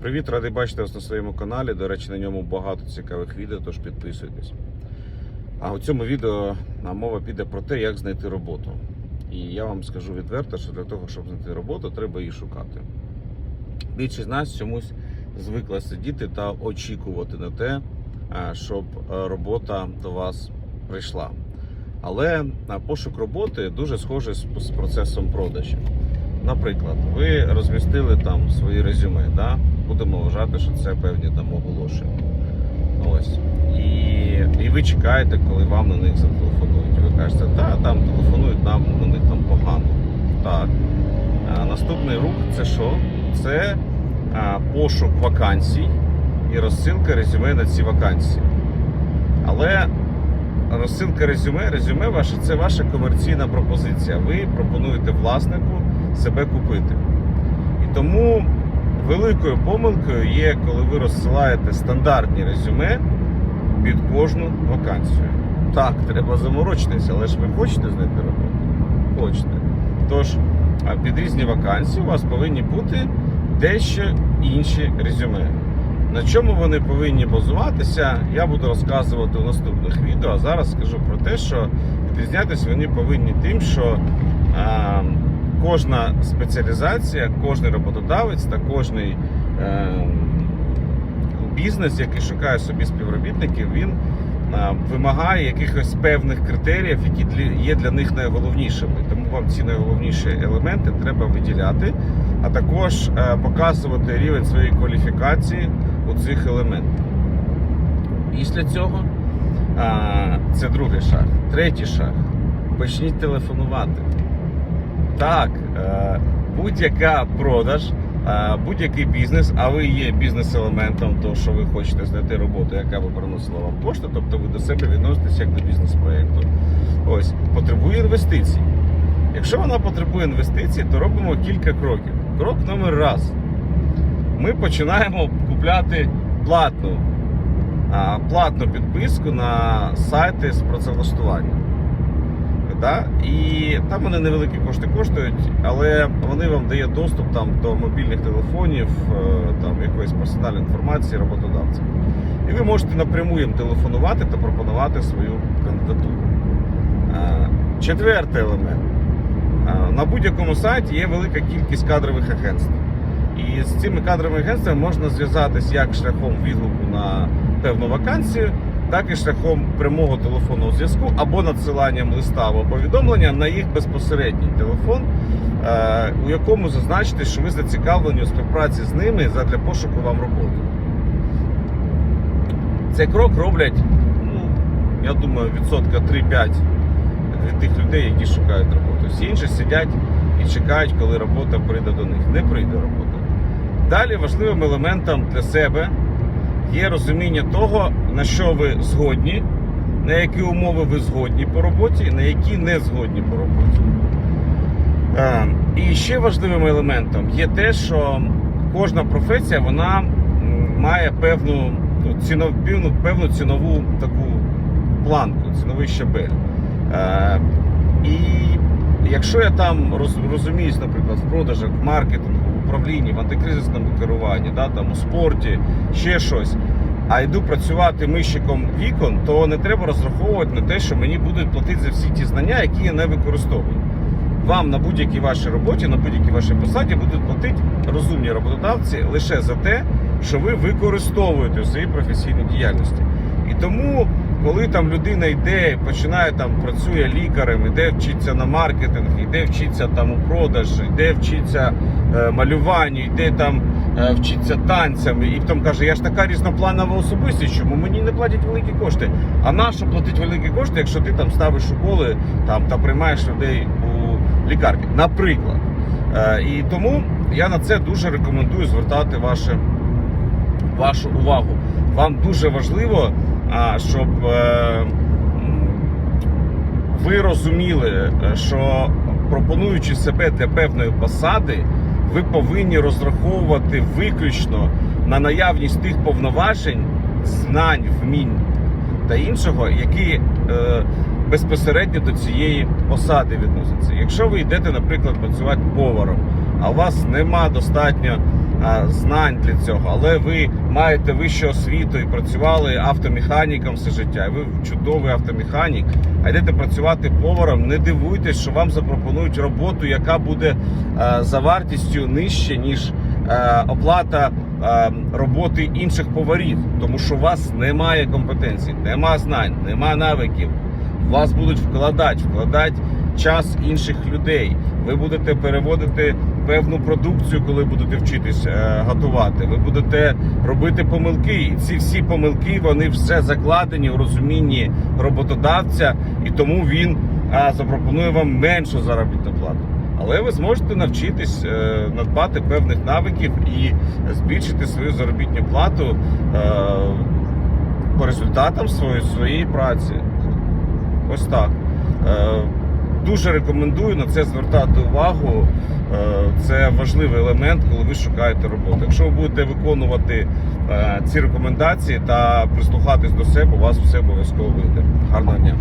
Привіт, радий бачити вас на своєму каналі. До речі, на ньому багато цікавих відео, тож підписуйтесь. А у цьому відео мова піде про те, як знайти роботу. І я вам скажу відверто, що для того, щоб знайти роботу, треба її шукати. Більшість з нас чомусь звикла сидіти та очікувати на те, щоб робота до вас прийшла. Але пошук роботи дуже схожий з процесом продажів. Наприклад, ви розмістили там свої резюме, да? будемо вважати, що це певні там оголошення. Ось. І, і ви чекаєте, коли вам на них зателефонують. Ви кажете, та там телефонують, нам на них там погано. Так. А наступний рух це що? Це а, пошук вакансій і розсилка резюме на ці вакансії. Але розсилка резюме, резюме ваше це ваша комерційна пропозиція. Ви пропонуєте власнику себе купити. І тому великою помилкою є, коли ви розсилаєте стандартні резюме під кожну вакансію. Так, треба заморочитися, але ж ви хочете знайти роботу? Хочете. Тож, під різні вакансії у вас повинні бути дещо інші резюме. На чому вони повинні базуватися, я буду розказувати у наступних відео. А зараз скажу про те, що відрізнятися вони повинні тим, що а, кожна спеціалізація, кожен роботодавець та кожний е, бізнес, який шукає собі співробітників, він е, вимагає якихось певних критеріїв, які є для них найголовнішими. Тому вам ці найголовніші елементи треба виділяти, а також е, показувати рівень своєї кваліфікації у цих елементах. Після цього е, це другий шаг. Третій шаг. Почніть телефонувати. Так, е, будь-яка продаж, е, будь-який бізнес, а ви є бізнес-елементом, того, що ви хочете знайти роботу, яка би приносила вам кошти, тобто ви до себе відноситесь як до бізнес-проєкту. Ось, потребує інвестицій. Якщо вона потребує інвестицій, то робимо кілька кроків. Крок номер раз. Ми починаємо купляти платну, платну підписку на сайти з працевлаштування. Да? І там вони невеликі кошти коштують, але вони вам дають доступ там, до мобільних телефонів, е, там, якоїсь персональної інформації роботодавця. І ви можете напряму їм телефонувати та пропонувати свою кандидатуру. Е, Четвертий елемент. Е, На будь-якому сайті є велика кількість кадрових агентств. І з цими кадровими агентствами можна зв'язатись як шляхом відгуку на певну вакансію, так і шляхом прямого телефонного зв'язку або надсиланням листа або повідомлення на їх безпосередній телефон, е, у якому зазначите, що ви зацікавлені у співпраці з ними задля пошуку вам роботи. Цей крок роблять, ну, я думаю, відсотка 3-5 від тих людей, які шукають роботу. Всі інші сидять і чекають, коли робота прийде до них. Не прийде робота. Далі важливим елементом для себе є розуміння того, на що ви згодні, на які умови ви згодні по роботі, на які не згодні по роботі. Е, І ще важливим елементом є те, що кожна професія вона має певну ну, цінов, певну, цінову таку планку, ціновий щабель. Е, І якщо я там розуміюсь, наприклад, в продажах, в маркетингу, управлінні, в антикризисному керуванні, да, там, у спорті, ще щось, а йду працювати мищиком вікон, то не треба розраховувати на те, що мені будуть платити за всі ті знання, які я не використовую. Вам на будь-якій вашій роботі, на будь-якій вашій посаді будуть платити розумні роботодавці лише за те, що ви використовуєте у своїй професійній діяльності. І тому, коли там людина йде, починає там працює лікарем, іде вчиться на маркетинг, йде вчиться там у продаж, йде вчиться малюванню, йде там е, вчиться танцям, і потім каже, я ж така різнопланова особистість, чому мені не платять великі кошти. А нащо платить великі кошти, якщо ти там ставиш уколи там та приймаєш людей у лікарні, наприклад. Е, і тому я на це дуже рекомендую звертати ваше, вашу увагу. Вам дуже важливо, щоб е, ви розуміли, е, що пропонуючи себе для певної посади, ви повинні розраховувати виключно на наявність тих повноважень, знань, вмінь та іншого, які е, безпосередньо до цієї посади відносяться. Якщо ви йдете, наприклад, працювати поваром, а у вас нема достатньо знань для цього, але ви маєте вищу освіту і працювали автомеханіком все життя. Ви чудовий автомеханік. А йдете працювати поваром. Не дивуйтесь, що вам запропонують роботу, яка буде е, за вартістю нижче ніж е, оплата е, роботи інших поварів, тому що у вас немає компетенцій, нема знань, нема навиків. Вас будуть вкладати, вкладати час інших людей. Ви будете переводити певну продукцію, коли будете вчитись е, готувати. Ви будете робити помилки. І ці всі помилки вони вже закладені у розумінні роботодавця, і тому він е, запропонує вам меншу заробітну плату. Але ви зможете навчитись е, надбати певних навиків і збільшити свою заробітну плату по результатам своєї, своєї праці. Ось так. Дуже рекомендую на це звертати увагу. Е, Це важливий елемент, коли ви шукаєте роботу. Якщо ви будете виконувати е, ці рекомендації та прислухатись до себе, у вас все обов'язково вийде. Гарного дня!